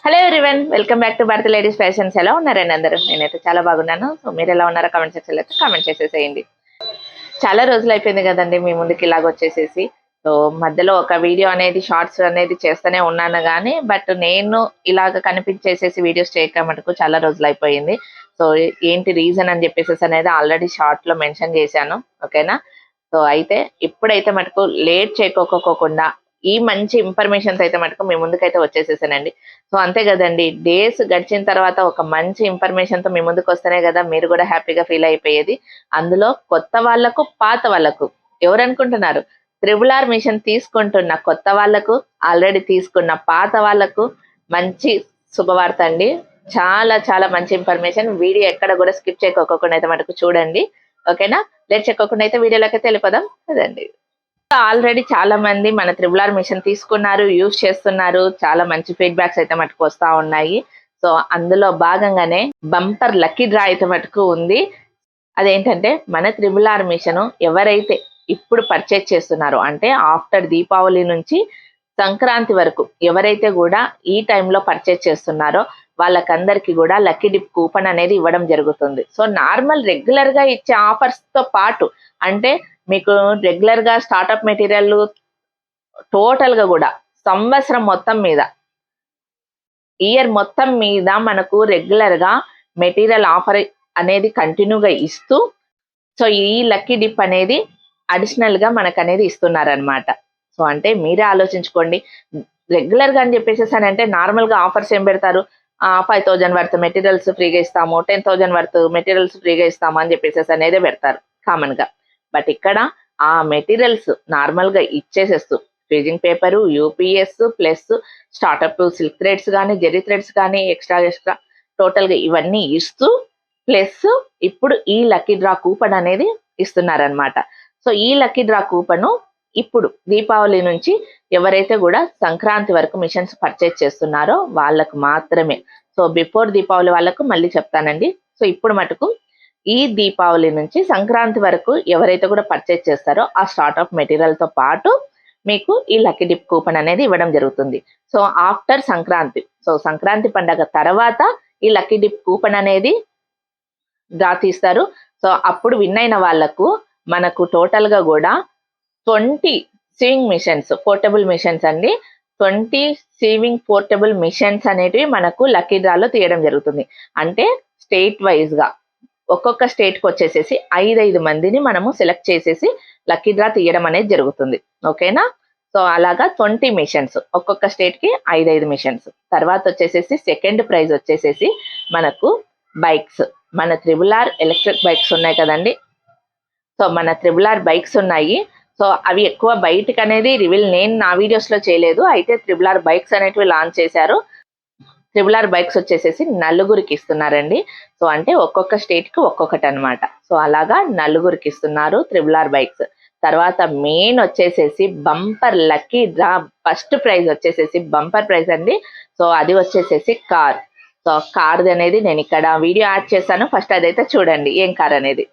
Hello everyone welcome back to Bharata ladies fashions ఎలా ఉన్నారండి అందరూ. నేనైతే చాలా బాగున్నాను. సో మీరు ఎలా ఉన్నారో కామెంట్ సెక్షన్ అయితే కామెంట్ చేసేసేయండి. చాలా రోజులు అయిపోయింది కదండి మీ ముందుకి ఇలాగ వచ్చేసేసి. సో మధ్యలో ఒక వీడియో అనేది షార్ట్స్ అనేది చేస్తూనే ఉన్నాను కానీ బట్ నేను ఇలాగ కనిపించేసేసి వీడియోస్ చేయక మటుకు చాలా రోజులు అయిపోయింది. సో ఏంటి రీజన్ అని చెప్పేసి అనేది ఆల్రెడీ షార్ట్లో మెన్షన్ చేశాను. ఓకేనా సో అయితే ఇప్పుడైతే మటుకు లేట్ చేయకోకోకుండా ఈ మంచి ఇన్ఫర్మేషన్స్ అయితే మటుకు మీ ముందుకైతే వచ్చేసేసానండి. సో అంతే కదండి. డేస్ గడిచిన తర్వాత ఒక మంచి ఇన్ఫర్మేషన్తో మీ ముందుకు వస్తేనే కదా మీరు కూడా హ్యాపీగా ఫీల్ అయిపోయేది. అందులో కొత్త వాళ్ళకు పాత వాళ్ళకు ఎవరు అనుకుంటున్నారు త్రిబుల్ ఆర్ మిషన్ తీసుకుంటున్న కొత్త వాళ్ళకు ఆల్రెడీ తీసుకున్న పాత వాళ్ళకు మంచి శుభవార్త అండి. చాలా చాలా మంచి ఇన్ఫర్మేషన్ వీడియో ఎక్కడ కూడా స్కిప్ చేయకోకుండా అయితే మటుకు చూడండి. ఓకేనా? లేట్ చెక్కకుండా అయితే వీడియోలోకి అయితే వెళ్ళిపోదాం. అదండి ఆల్రెడీ చాలా మంది మన త్రిబుల్ ఆర్ మిషన్ తీసుకున్నారు యూజ్ చేస్తున్నారు. చాలా మంచి ఫీడ్బ్యాక్స్ అయితే మటుకు వస్తా ఉన్నాయి. సో అందులో భాగంగానే బంపర్ లక్కీ డ్రా అయితే మటుకు ఉంది. అదేంటంటే మన త్రిబుల్ ఆర్ మిషన్ ఎవరైతే ఇప్పుడు పర్చేజ్ చేస్తున్నారో అంటే ఆఫ్టర్ దీపావళి నుంచి సంక్రాంతి వరకు ఎవరైతే కూడా ఈ టైంలో పర్చేజ్ చేస్తున్నారో వాళ్ళకందరికీ కూడా లక్కీ డిప్ కూపన్ అనేది ఇవ్వడం జరుగుతుంది. సో నార్మల్ రెగ్యులర్గా ఇచ్చే ఆఫర్స్తో పాటు అంటే మీకు రెగ్యులర్గా స్టార్ట్అప్ మెటీరియల్ టోటల్గా కూడా సంవత్సరం మొత్తం మీద ఇయర్ మొత్తం మీద మనకు రెగ్యులర్గా మెటీరియల్ ఆఫర్ అనేది కంటిన్యూగా ఇస్తూ సో ఈ లక్కీ డిప్ అనేది అడిషనల్గా మనకు అనేది ఇస్తున్నారనమాట సో అంటే మీరే ఆలోచించుకోండి. రెగ్యులర్గా అని చెప్పేసి అంటే నార్మల్గా ఆఫర్స్ ఏం పెడతారు? ఫైవ్ థౌజండ్ వర్త్ మెటీరియల్స్ ఫ్రీగా ఇస్తాము టెన్ థౌజండ్ వర్త్ మెటీరియల్స్ ఫ్రీగా ఇస్తాము అని చెప్పేసి అనేది పెడతారు కామన్గా. బట్ ఇక్కడ ఆ మెటీరియల్స్ నార్మల్గా ఇచ్చేసేస్తూ freezing paper UPS plus startup silk threads కానీ జెరీ థ్రెడ్స్ కానీ ఎక్స్ట్రా ఎక్స్ట్రా టోటల్గా ఇవన్నీ ఇస్తూ ప్లస్ ఇప్పుడు ఈ లక్కీ డ్రా కూపన్ అనేది ఇస్తున్నారనమాట సో ఈ లక్కీ డ్రా కూపన్ ఇప్పుడు దీపావళి నుంచి ఎవరైతే కూడా సంక్రాంతి వరకు మిషన్స్ పర్చేజ్ చేస్తున్నారో వాళ్ళకు మాత్రమే. సో బిఫోర్ దీపావళి వాళ్ళకు మళ్ళీ చెప్తానండి. సో ఇప్పుడు మటుకు ఈ దీపావళి నుంచి సంక్రాంతి వరకు ఎవరైతే కూడా పర్చేజ్ చేస్తారో ఆ స్టార్ట్అప్ మెటీరియల్తో పాటు మీకు ఈ లక్కీ డిప్ కూపన్ అనేది ఇవ్వడం జరుగుతుంది. So after Sankranti so Sankranti పండగ తర్వాత ఈ లక్కీ డిప్ కూపన్ అనేది డ్రా తీస్తారు. సో అప్పుడు విన్ అయిన వాళ్ళకు మనకు టోటల్గా కూడా twenty sewing machines portable machines అండి. ట్వంటీ సీవింగ్ పోర్టబుల్ మిషన్స్ అనేటివి మనకు లక్కీ డ్రాలో తీయడం జరుగుతుంది. అంటే స్టేట్ వైజ్గా ఒక్కొక్క స్టేట్కి వచ్చేసేసి ఐదైదు మందిని మనము సెలెక్ట్ చేసేసి లక్కీ డ్రా తీయడం అనేది జరుగుతుంది. ఓకేనా సో అలాగా ట్వంటీ మిషన్స్ ఒక్కొక్క స్టేట్కి ఐదైదు మిషన్స్ తర్వాత వచ్చేసేసి సెకండ్ ప్రైజ్ వచ్చేసేసి మనకు బైక్స్ మన త్రిబుల్ ఆర్ ఎలక్ట్రిక్ బైక్స్ ఉన్నాయి కదండి? సో మన త్రిబుల్ ఆర్ బైక్స్ ఉన్నాయి. సో అవి ఎక్కువ బయటకు అనేది రివీల్ నేను నా వీడియోస్లో చేయలేదు. అయితే త్రిబుల్ ఆర్ బైక్స్ అనేటివి లాంచ్ చేశారు. త్రిబుల్ ఆర్ బైక్స్ వచ్చేసేసి నలుగురికి ఇస్తున్నారండి. సో అంటే ఒక్కొక్క స్టేట్కి ఒక్కొక్కటి అన్నమాట. సో అలాగా నలుగురికి ఇస్తున్నారు త్రిబుల్ ఆర్ బైక్స్ తర్వాత మెయిన్ వచ్చేసేసి bumper lucky draw first prize వచ్చేసేసి బంపర్ ప్రైజ్ అండి. సో అది వచ్చేసేసి కార్. సో కార్ది అనేది నేను ఇక్కడ వీడియో యాడ్ చేశాను. ఫస్ట్ అదైతే చూడండి ఏం కార్ అనేది.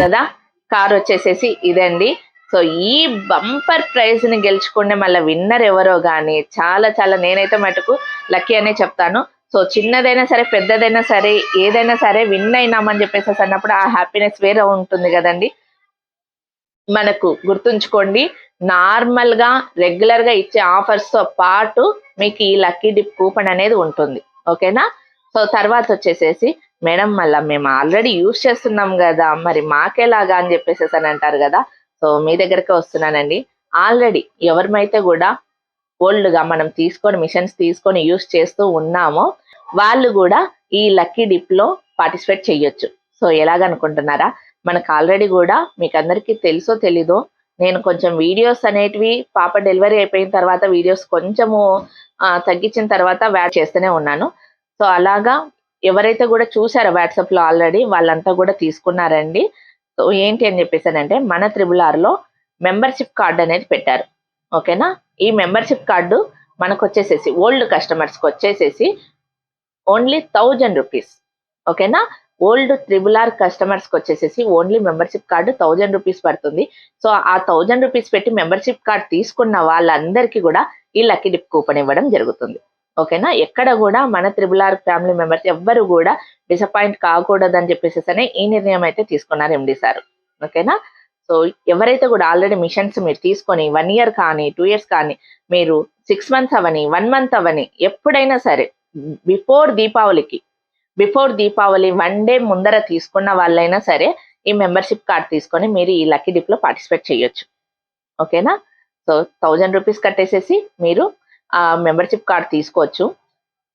కదా? కార్ వచ్చేసేసి ఇదండి. సో ఈ బంపర్ ప్రైజ్ని గెలుచుకుంటే మళ్ళీ విన్నర్ ఎవరో కానీ చాలా చాలా నేనైతే మటుకు లక్కీ అనే చెప్తాను. సో చిన్నదైనా సరే పెద్దదైనా సరే ఏదైనా సరే విన్ అయినామని చెప్పేసి అన్నప్పుడు ఆ హ్యాపీనెస్ వేరే ఉంటుంది కదండి. మనకు గుర్తుంచుకోండి నార్మల్గా రెగ్యులర్గా ఇచ్చే ఆఫర్స్తో పాటు మీకు ఈ లక్కీ డిప్ కూపన్ అనేది ఉంటుంది. ఓకేనా? సో తర్వాత వచ్చేసేసి మేడం మళ్ళీ మేము ఆల్రెడీ యూజ్ చేస్తున్నాం కదా మరి మాకేలాగా అని చెప్పేసేసి అని అంటారు కదా సో మీ దగ్గరకే వస్తున్నానండి. ఆల్రెడీ ఎవరిమైతే కూడా ఓల్డ్గా మనం తీసుకొని మిషన్స్ తీసుకొని యూజ్ చేస్తూ ఉన్నామో వాళ్ళు కూడా ఈ లక్కీ డిప్లో పార్టిసిపేట్ చేయొచ్చు. సో ఎలాగనుకుంటున్నారా మనకు ఆల్రెడీ కూడా మీకు అందరికీ తెలుసో తెలీదో నేను కొంచెం వీడియోస్ అనేటివి పాప డెలివరీ అయిపోయిన తర్వాత వీడియోస్ కొంచెము తగ్గించిన తర్వాత వ్యాడ్ చేస్తూనే ఉన్నాను. సో అలాగా ఎవరైతే కూడా చూసారో వాట్సాప్లో ఆల్రెడీ వాళ్ళంతా కూడా తీసుకున్నారండి. సో ఏంటి అని చెప్పేసానంటే మన త్రిబుల్ ఆర్లో మెంబర్షిప్ కార్డ్ అనేది పెట్టారు. ఓకేనా? ఈ మెంబర్షిప్ కార్డు మనకు వచ్చేసేసి ఓల్డ్ కస్టమర్స్కి వచ్చేసేసి ఓన్లీ థౌజండ్ రూపీస్. ఓకేనా? ఓల్డ్ త్రిబుల్ ఆర్ కస్టమర్స్కి వచ్చేసేసి only membership card thousand rupees పడుతుంది. సో ఆ థౌజండ్ రూపీస్ పెట్టి మెంబర్షిప్ కార్డు తీసుకున్న వాళ్ళందరికీ కూడా ఈ లక్కీ డిప్ కూపన్ ఇవ్వడం జరుగుతుంది. ఓకేనా? ఎక్కడ కూడా మన త్రిబుల్ ఆర్ ఫ్యామిలీ మెంబర్స్ ఎవ్వరు కూడా డిసప్పాయింట్ కాకూడదని చెప్పేసి అనే ఈ నిర్ణయం అయితే తీసుకున్నారు ఎండి సార్. ఓకేనా? సో ఎవరైతే కూడా ఆల్రెడీ మిషన్స్ మీరు తీసుకొని వన్ ఇయర్ కానీ టూ ఇయర్స్ కానీ మీరు సిక్స్ మంత్స్ అవని వన్ మంత్ అవని ఎప్పుడైనా సరే బిఫోర్ దీపావళికి బిఫోర్ దీపావళి వన్ డే ముందర తీసుకున్న వాళ్ళైనా సరే ఈ మెంబర్షిప్ కార్డ్ తీసుకొని మీరు ఈ లక్కీ డిప్లో పార్టిసిపేట్ చేయొచ్చు. ఓకేనా? సో థౌజండ్ రూపీస్ కట్టేసేసి మీరు ఆ మెంబర్షిప్ కార్డ్ తీసుకోవచ్చు.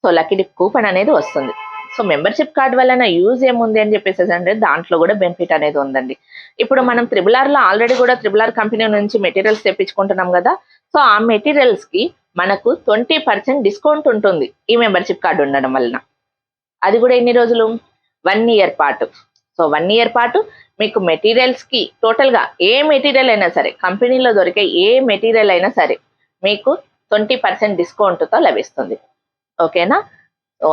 సో లక్కీ డిప్ కూపన్ అనేది వస్తుంది. సో మెంబర్షిప్ కార్డ్ వలన యూజ్ ఏముంది అని చెప్పేసి అంటే దాంట్లో కూడా బెనిఫిట్ అనేది ఉందండి. ఇప్పుడు మనం త్రిబుల్ ఆర్లో ఆల్రెడీ కూడా త్రిబుల్ ఆర్ కంపెనీ నుంచి మెటీరియల్స్ తెప్పించుకుంటున్నాం కదా సో ఆ మెటీరియల్స్కి మనకు ట్వంటీ పర్సెంట్ డిస్కౌంట్ ఉంటుంది ఈ మెంబర్షిప్ కార్డు ఉండడం వలన. అది కూడా ఎన్ని రోజులు? వన్ ఇయర్ పాటు. సో వన్ ఇయర్ పాటు మీకు మెటీరియల్స్కి టోటల్గా ఏ మెటీరియల్ అయినా సరే కంపెనీలో దొరికే ఏ మెటీరియల్ అయినా సరే మీకు ట్వంటీ పర్సెంట్ డిస్కౌంట్తో లభిస్తుంది. ఓకేనా? సో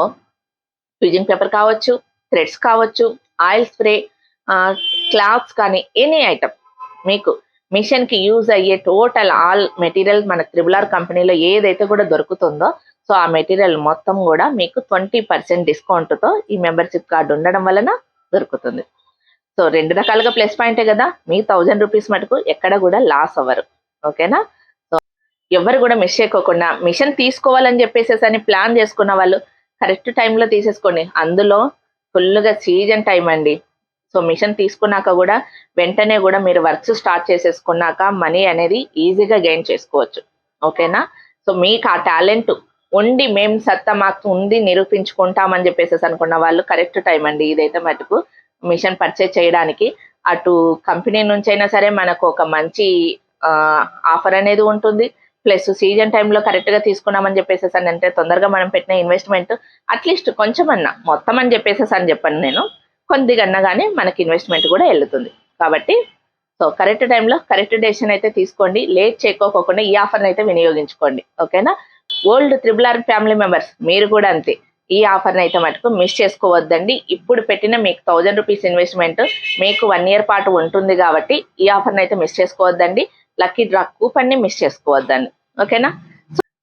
ఫ్యూజింగ్ పేపర్ కావచ్చు థ్రెడ్స్ కావచ్చు ఆయిల్ స్ప్రే క్లాత్స్ కానీ ఎనీ ఐటమ్ మీకు మిషన్కి యూజ్ అయ్యే టోటల్ ఆల్ మెటీరియల్ మన త్రిబుల్ ఆర్ కంపెనీలో ఏదైతే కూడా దొరుకుతుందో సో ఆ మెటీరియల్ మొత్తం కూడా మీకు ట్వంటీ పర్సెంట్ డిస్కౌంట్తో ఈ మెంబర్షిప్ కార్డు ఉండడం వలన దొరుకుతుంది. సో రెండు రకాలుగా ప్లస్ పాయింటే కదా మీ థౌజండ్ రూపీస్ మటుకు ఎక్కడ కూడా లాస్ అవ్వరు. ఓకేనా? ఎవరు కూడా మిస్ చేయకోకుండా మిషన్ తీసుకోవాలని చెప్పేసేసి అని ప్లాన్ చేసుకున్న వాళ్ళు కరెక్ట్ టైంలో తీసేసుకోండి. అందులో ఫుల్గా సీజన్ టైం అండి. సో మిషన్ తీసుకున్నాక కూడా వెంటనే కూడా మీరు వర్క్స్ స్టార్ట్ చేసేసుకున్నాక మనీ అనేది ఈజీగా గెయిన్ చేసుకోవచ్చు. ఓకేనా? సో మీకు ఆ టాలెంట్ ఉండి మేము సత్తా మాకు ఉంది నిరూపించుకుంటామని చెప్పేసి అనుకున్న వాళ్ళు కరెక్ట్ టైం అండి. ఇదైతే మటుకు మిషన్ పర్చేజ్ చేయడానికి. అటు కంపెనీ నుంచి అయినా సరే మనకు ఒక మంచి ఆఫర్ అనేది ఉంటుంది. ప్లస్ సీజన్ టైంలో కరెక్ట్గా తీసుకున్నామని చెప్పేసి అని అంటే తొందరగా మనం పెట్టిన ఇన్వెస్ట్మెంట్ అట్లీస్ట్ కొంచెం అన్నా మొత్తం అని చెప్పేసేసి అని చెప్పాను నేను. కొద్దిగన్నా కానీ మనకి ఇన్వెస్ట్మెంట్ కూడా వెళ్తుంది కాబట్టి సో కరెక్ట్ టైంలో కరెక్ట్ డెసిషన్ అయితే తీసుకోండి. లేట్ చేయకోకుండా ఈ ఆఫర్ని అయితే వినియోగించుకోండి. ఓకేనా old triple R family members మీరు కూడా అంతే. ఈ ఆఫర్ని అయితే మటుకు మిస్ చేసుకోవద్దండి. ఇప్పుడు పెట్టిన మీకు థౌజండ్ రూపీస్ ఇన్వెస్ట్మెంట్ మీకు వన్ ఇయర్ పాటు ఉంటుంది కాబట్టి ఈ ఆఫర్ని అయితే మిస్ చేసుకోవద్దండి. లక్కీ డ్రా కూపన్ని మిస్ చేసుకోవద్దండి ఓకేనా?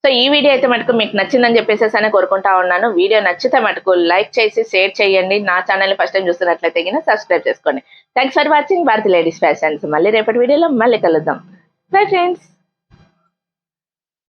సో ఈ వీడియో అయితే మటుకు మీకు నచ్చిందని చెప్పేసి అని కోరుకుంటా ఉన్నాను. వీడియో నచ్చితే మటుకు లైక్ చేసి షేర్ చేయండి. నా ఛానల్ని ఫస్ట్ టైం చూస్తున్నట్లయితే కింద సబ్స్క్రైబ్ చేసుకోండి. Thanks for watching Bharati ladies fashions మళ్ళీ రేపటి వీడియోలో మళ్ళీ కలుద్దాం. Bye friends